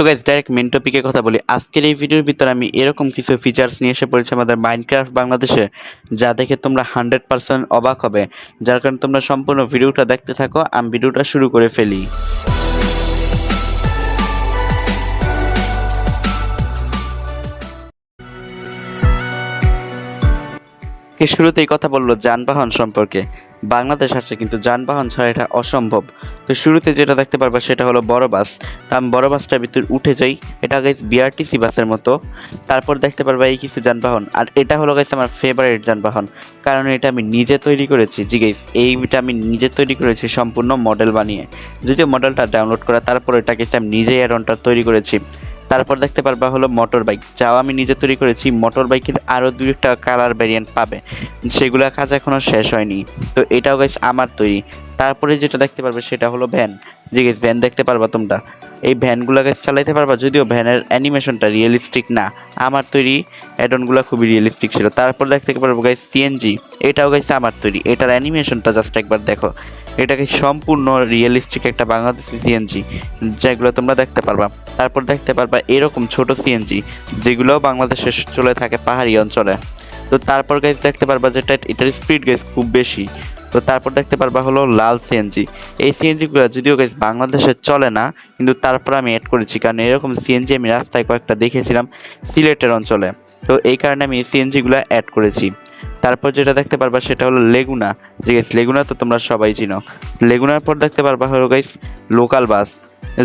তো guys direct main টপিকের কথা বলি। আজকের এই ভিডিওর ভিতরে আমি এরকম কিছু ফিচার্স নিয়ে এসে পড়েছি আমাদের মাইনক্রাফট বাংলাদেশে যা দেখে তোমরা হান্ড্রেড পার্সেন্ট অবাক হবে। যার কারণে তোমরা সম্পূর্ণ ভিডিওটা দেখতে থাকো। আমি ভিডিওটা শুরু করে ফেলি। কে শুরুতেই কথা বলল যানবাহন সম্পর্কে। বাংলাদেশ আছে, কিন্তু যানবাহন ছাড়া এটা অসম্ভব। তো শুরুতে যেটা দেখতে পারবা সেটা হলো বড় বাস। তা আমি বড় বাসটার ভিতর উঠে যাই। এটা গাইজ বিআরটিসি বাসের মতো। তারপর দেখতে পারবা এই কিছু যানবাহন। আর এটা হলো গাইজ আমার ফেভারিট যানবাহন। কারণ এটা আমি নিজে তৈরি করেছি। জি গাইজ এইটা আমি নিজে তৈরি করেছি সম্পূর্ণ মডেল বানিয়ে। যদিও মডেলটা ডাউনলোড করা, তারপর এটাকে আমি নিজেই অ্যাডনটা তৈরি করেছি। তারপর দেখতে পারবা হলো মোটর বাইক যাও, আমি নিজে তৈরি করেছি মোটর বাইকের আরও একটা কালার ভ্যারিয়েন্ট পাবে। সেগুলো কাজ এখনও শেষ হয়নি। তো এটাও গাইস আমার তৈরি। তারপরে যেটা দেখতে পারবে সেটা হলো ভ্যান জি গাইস ভ্যান দেখতে পারবা তোমরা। এই ভ্যানগুলো গাইস চালাইতে পারবা, যদিও ভ্যানের অ্যানিমেশনটা রিয়েলিস্টিক না। আমার তৈরি অ্যাডনগুলো খুবই রিয়েলিস্টিক ছিল। তারপর দেখতে পারব গাইস সিএনজি এটাও গাইস আমার তৈরি। এটার অ্যানিমেশনটা জাস্ট একবার দেখো। এটাকে সম্পূর্ণ রিয়েলিস্টিক একটা বাংলাদেশি সিএনজি যেগুলো তোমরা দেখতে পারবা। তারপর দেখতে পারবা এরকম ছোট সিএনজি যেগুলো বাংলাদেশে চলে থাকে পাহাড়ি অঞ্চলে। তো তারপর গাইজ দেখতে পারবা যেটা এটার স্পিড গাইজ খুব বেশি। তো তারপর দেখতে পারবা হলো লাল সিএনজি এই সিএনজিগুলো যদিও গাইজ বাংলাদেশে চলে না, কিন্তু তারপর আমি অ্যাড করেছি, কারণ এরকম সিএনজি আমি রাস্তায় কয়েকটা দেখেছিলাম সিলেটের অঞ্চলে। তো এই কারণে আমি এই সিএনজিগুলো অ্যাড করেছি। তারপর যেটা দেখতে পারবা সেটা হলো লেগুনা। যে গাইস লেগুনা তো তোমরা সবাই চিনো। লেগুনার পর দেখতে পারবা হলো গাইস লোকাল বাস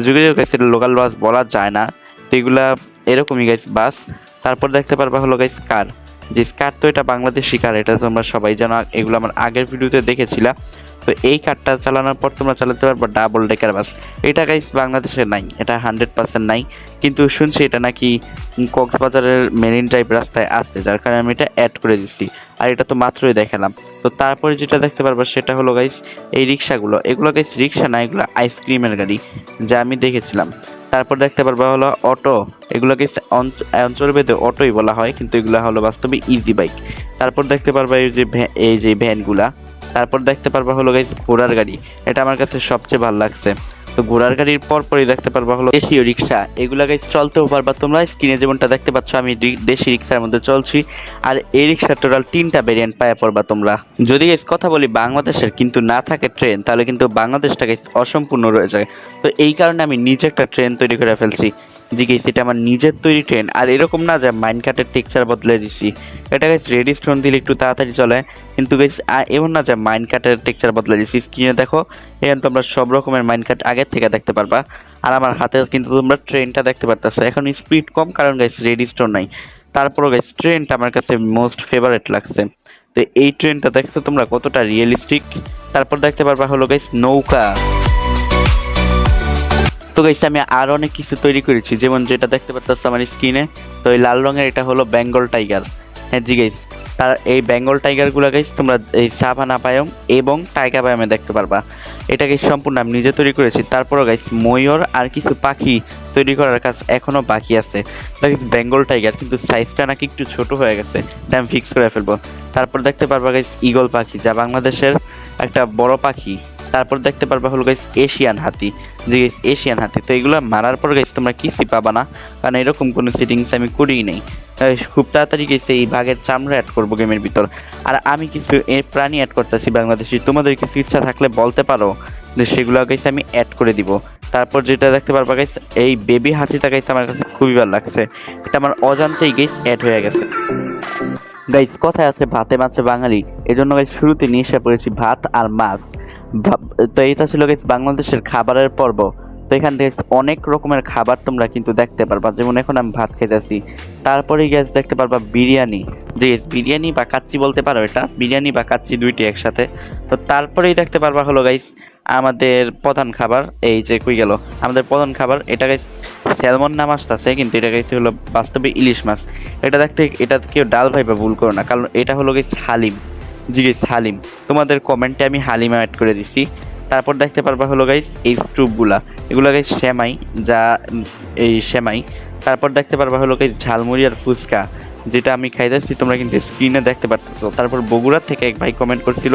যদিও গাইস এটা লোকাল বাস বলা যায় না। তো এগুলা এরকমই গাইস বাস তারপর দেখতে পারবা হলো গাইস কার যে স্কার তো এটা বাংলাদেশি কার এটা তোমরা সবাই জানো। এগুলো আমার আগের ভিডিওতে দেখেছিলা তো এই কার্ডটা চালানোর পর তোমরা চালাতে পারবা ডাবল ডেকার বাস এটা গাইস বাংলাদেশে নাই, এটা হান্ড্রেড পার্সেন্ট নাই। কিন্তু শুনছি এটা নাকি কক্সবাজারের মেরিন টাইপ রাস্তায় আসছে যার কারণে আমি এটা অ্যাড করে দিচ্ছি আর এটা তো মাত্রই দেখালাম। তো তারপরে যেটা দেখতে পারবা সেটা হলো গাইস এই রিক্সাগুলো। এগুলো গাইস রিক্সা না, এগুলো আইসক্রিমের গাড়ি, যা আমি দেখেছিলাম। তারপর দেখতে পারবা হলো অটো এগুলোকে অঞ্চল ভেদে অটোই বলা হয়, কিন্তু এগুলো হলো বাস্তবে ইজি বাইক তারপর দেখতে পারবা এই যে এই যে ভ্যানগুলা তারপর দেখতে পারবা হলো গাইজ ঘোড়ার গাড়ি। এটা আমার কাছে সবচেয়ে ভালো লাগছে। তো ঘোড়ার গাড়ির পর পরই দেখতে পারবা হলো দেশীয় রিক্সা। এগুলা গাইজ চলতেও পারবা তোমরা স্ক্রিনে যেমনটা দেখতে পাচ্ছ, আমি দেশি রিক্সার মধ্যে চলছি। আর এই রিক্সার টোটাল তিনটা ভেরিয়েন্ট পায় পড়বা তোমরা। যদি গাইজ কথা বলি বাংলাদেশের কিন্তু না থাকে ট্রেন তাহলে কিন্তু বাংলাদেশটা গাইস অসম্পূর্ণ রয়ে যায়। তো এই কারণে আমি নিজে একটা ট্রেন তৈরি করে ফেলছি। জি গাইস এটা আমার নিজের তৈরি ট্রেন আর এরকম না যে মাইন্ড কাটের টেক্সচার বদলে দিছি। এটা গাইস রেডি স্টোন দিলে একটু তাড়াতাড়ি চলে। কিন্তু গাইস এমন না যে মাইন্ড কাটের টেক্সচার বদলে দিছি। স্ক্রিনে দেখো, এখানে তোমরা সব রকমের মাইন্ড কাট আগের থেকে দেখতে পারবা। আর আমার হাতে কিন্তু তোমরা ট্রেনটা দেখতে পারতেছো। এখন স্পিড কম, কারণ গাইস রেডি স্টোন নাই। তারপরও গাইস ট্রেনটা আমার কাছে মোস্ট ফেভারিট লাগছে। তো এই ট্রেনটা দেখছ তোমরা কতটা রিয়েলিস্টিক তারপর দেখতে পারবা হলো গাইস নৌকা। তো গাইস আমি আর অনেক কিছু তৈরি করেছি। যেমন যেটা দেখতে পাচ্ছ আমার স্ক্রিনে, তো এই লাল রঙের এটা হলো বেঙ্গল টাইগার। হ্যাঁ জি গাইস তার এই বেঙ্গল টাইগারগুলো গাইস তোমরা এই সাভানা পায়ম এবং টাইগার পায়মে দেখতে পারবা। এটা এটাকে সম্পূর্ণ আমি নিজে তৈরি করেছি। তারপরও গাইস ময়ূর আর কিছু পাখি তৈরি করার কাজ এখনও বাকি আছে। গাইস বেঙ্গল টাইগার, কিন্তু সাইজটা নাকি একটু ছোট হয়ে গেছে। এটা আমি ফিক্স করে ফেলব। তারপর দেখতে পারবা গাইস ইগল পাখি, যা বাংলাদেশের একটা বড় পাখি। তারপর দেখতে পারবা হলো গাইস এশিয়ান হাতি। যে গাইস এশিয়ান হাতি, তো এগুলো মারার পর গাইস তোমরা কিছুই পাবা না? কারণ এরকম কোনো সেটিংস আমি করিই নেই। খুব তাড়াতাড়ি গেছে এই বাঘের চামড়া অ্যাড করব গেমের ভিতর। আর আমি কিছু প্রাণী অ্যাড করতেছি বাংলাদেশি, তোমাদের কিছু ইচ্ছা থাকলে বলতে পারো যে সেগুলো গাইস আমি অ্যাড করে দিব। তারপর যেটা দেখতে পারবা গাইস এই বেবি হাতিটা গাইস আমার কাছে খুবই ভালো লাগছে। এটা আমার অজান্তেই গাইস অ্যাড হয়ে গেছে। গাইস কথায় আছে ভাতে মাছে বাঙালি। এজন্য গাইস শুরুতে নিয়ে এসে পড়েছি ভাত আর মাছ। তো এটা ছিল গাইস বাংলাদেশের খাবারের পর্ব। তো এখান থেকে অনেক রকমের খাবার তোমরা কিন্তু দেখতে পারবা। যেমন এখন আমি ভাত খাইতেছি। তারপরে গ্যাস দেখতে পারবা বিরিয়ানি। যে বিরিয়ানি বা কাচ্চি বলতে পারো এটা। বিরিয়ানি বা কাচ্চি দুইটি একসাথে। তো তারপরেই দেখতে পারবা হলো গাইস আমাদের প্রধান খাবার। এই যে কই গেল? আমাদের প্রধান খাবার, এটা গাইস স্যালমন নাম আসতেছে, কিন্তু এটা গাইস হলো বাস্তবে ইলিশ মাছ। এটা দেখতে, এটা কেউ ডাল ভাইবা ভুল করো না। কারণ এটা হলো গাইস হালিম। জি গাইস হালিম। তোমাদের কমেন্টে আমি হালিম অ্যাড করে দিছি। তারপর দেখতে পারবা হলো গাইস এই স্টুপগুলা এগুলো গাইস সেমাই, যা, এই সেমাই। তারপর দেখতে পারবা হলো গাইস ঝালমুড়ি আর ফুচকা, যেটা আমি খাইতেছি, তোমরা কিন্তু স্ক্রিনে দেখতে পারতেছো। তারপর বগুড়ার থেকে এক ভাই কমেন্ট করছিল,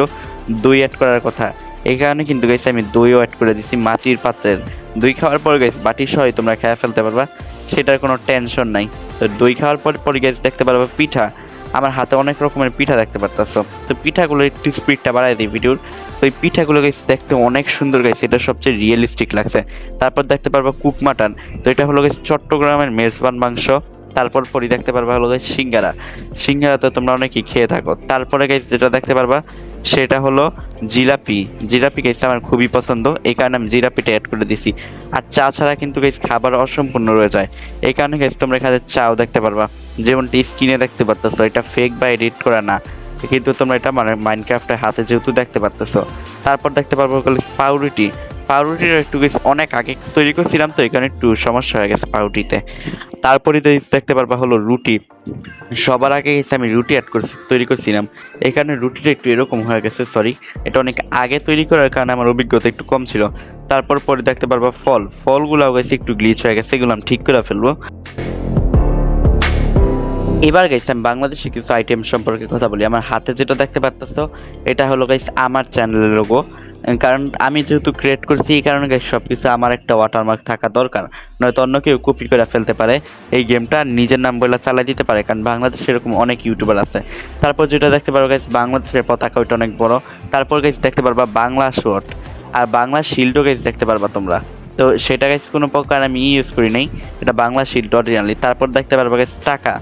দই অ্যাড করার কথা। এই কারণে কিন্তু গাইস আমি দইও অ্যাড করে দিছি মাটির পাত্রের। দই খাওয়ার পর গাইস বাটি সহই তোমরা খেয়ে ফেলতে পারবা। সেটার কোনো টেনশন নাই। তো দই খাওয়ার পর পর গাইস দেখতে পারবা পিঠা। আমার হাতে অনেক রকমের পিঠা দেখতে পারতাছো। তো পিঠাগুলো একটু স্পিডটা বাড়াই দিই ভিডিওর। তো এই পিঠাগুলো গাইস দেখতে অনেক সুন্দর গাইস এটা সবচেয়ে রিয়েলিস্টিক লাগছে। তারপর দেখতে পারবা কুক মাটন তো এটা হলো গাইস চট্টগ্রামের মেজবান মাংস। তারপর পরই দেখতে পারবা হলো গাইস সিঙ্গারা। সিঙ্গারা তো তোমরা অনেকেই খেয়ে থাকো। তারপরে গাইস যেটা দেখতে পারবা, সেটা হলো জিলাপি। জিলাপি গেছে আমার খুবই পছন্দ। এই কারণে আমি জিলাপিটা অ্যাড করে দিছি। আর চা ছাড়া কিন্তু গাইস খাবার অসম্পূর্ণ রয়ে যায়। এই কারণে গেছে তোমরা এখানে চাও দেখতে পারবা। যেমনটি স্ক্রিনে দেখতে পারতেছো, এটা ফেক বা এডিট করা না। কিন্তু তোমরা এটা মানে মাইনক্রাফটের হাতে যেহেতু দেখতে পারতেছো, তারপর দেখতে পারব পাউরুটি। পাউরুটির একটু বেশ অনেক আগে তৈরি করছিলাম তো, এখানে একটু সমস্যা হয়ে গেছে পাউরুটিতে। তারপরে তো দেখতে পারবা হলো রুটি। সবার আগে গেছে আমি রুটি অ্যাড করছি, তৈরি করছিলাম। এখানে রুটিটা একটু এরকম হয়ে গেছে সরি এটা অনেক আগে তৈরি করার কারণে আমার অভিজ্ঞতা একটু কম ছিল। তারপর পরে দেখতে পারবা ফল। ফলগুলো গেছে একটু গ্লিচ হয়ে গেছে, এগুলো আমি ঠিক করে ফেলব। এবার গাইস আমি বাংলাদেশে কিছু আইটেম সম্পর্কে কথা বলি। আমার হাতে যেটা দেখতে পারতেছো, এটা হলো গাইস আমার চ্যানেলের লোগো কারণ আমি যেহেতু ক্রিয়েট করছি, এই কারণে গাইস সব কিছু আমার একটা ওয়াটারমার্ক থাকা দরকার। নয়তো অন্য কেউ কপি করে ফেলতে পারে। এই গেমটা নিজের নাম বলে চালাই দিতে পারে, কারণ বাংলাদেশে এরকম অনেক ইউটিউবার আছে। তারপর যেটা দেখতে পারব গাইস বাংলাদেশের পতাকা ওইটা অনেক বড়। তারপর গাইস দেখতে পারবা বাংলা শর্ট আর বাংলা শিল্ডও গাইস দেখতে পারবা তোমরা। তো সেটা গাইস কোনো প্রকার আমি ইউজ করি নাই। এটা বাংলা শিল্ড অরিজিনালি তারপর দেখতে পারবা গাইস টাকা।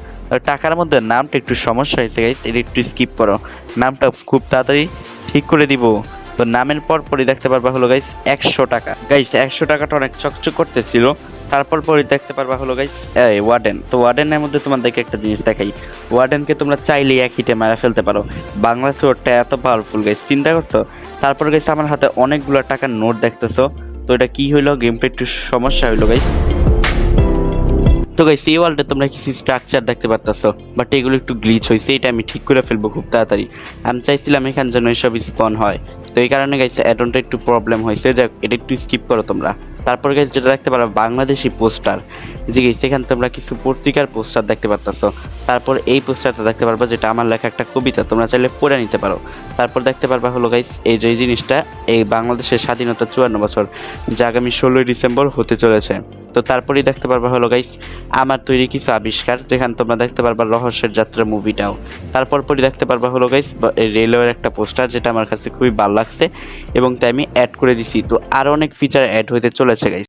টাকার মধ্যে নামটা একটু সমস্যা হয়েছে গাইস এটা একটু স্কিপ করো। নামটা খুব তাড়াতাড়ি ঠিক করে দিব। তো নামের পর পরই দেখতে পারবা হলো গাইস একশো টাকা। গাইস একশো টাকাটা অনেক চকচক করতেছিল। তারপর পরই দেখতে পারবা হলো গাইস ওয়ার্ডেন তো ওয়ার্ডেনের মধ্যে তোমাদেরকে একটা জিনিস দেখাই। ওয়ার্ডেনকে তোমরা চাইলে এক হিটে মারা ফেলতে পারো। বাংলা সোয়ারটা এত পাওয়ারফুল গাইস চিন্তা করছ? তারপর গাইস আমার হাতে অনেকগুলো টাকার নোট দেখতেছো। তো এটা কি হইল? গেমটা একটু সমস্যা হইল গাইস তো গাইস এই ওয়ার্ল্ডে তোমরা কিছু স্ট্রাকচার দেখতে পারতেছো বাট এগুলো একটু গ্লিচ হয়েছে এটা আমি ঠিক করে ফেলব খুব তাড়াতাড়ি। আমি চাইছিলাম এখানে যেন এসব স্পন হয়। তো এই কারণে গাইছে অ্যাডনটা একটু প্রবলেম হয়েছে যাক, এটা একটু স্কিপ করো তোমরা। তারপর গাইছে যেটা দেখতে পারো, বাংলাদেশি পোস্টার যে গাইছে এখানে তোমরা কিছু পত্রিকার পোস্টার দেখতে পারতেছো। তারপর এই পোস্টারটা দেখতে পারবা, যেটা আমার লেখা একটা কবিতা, তোমরা চাইলে পড়ে নিতে পারো। তারপর দেখতে পারবা হলো গাইস এই যে জিনিসটা, এই বাংলাদেশের স্বাধীনতা চুয়ান্ন বছর, যা আগামী ষোলোই ডিসেম্বর হতে চলেছে। তো তারপরেই দেখতে পারবা হলো গাইস আমার তৈরি কিছু আবিষ্কার, যেখানে তোমরা দেখতে পারবা রহস্যের যাত্রা মুভিটাও তারপর পরই দেখতে পারবা হলো গাইস রেলওয়ের একটা পোস্টার যেটা আমার কাছে খুবই ভালো লাগছে, এবং তাই আমি অ্যাড করে দিছি। তো আরও অনেক ফিচার অ্যাড হতে চলেছে গাইস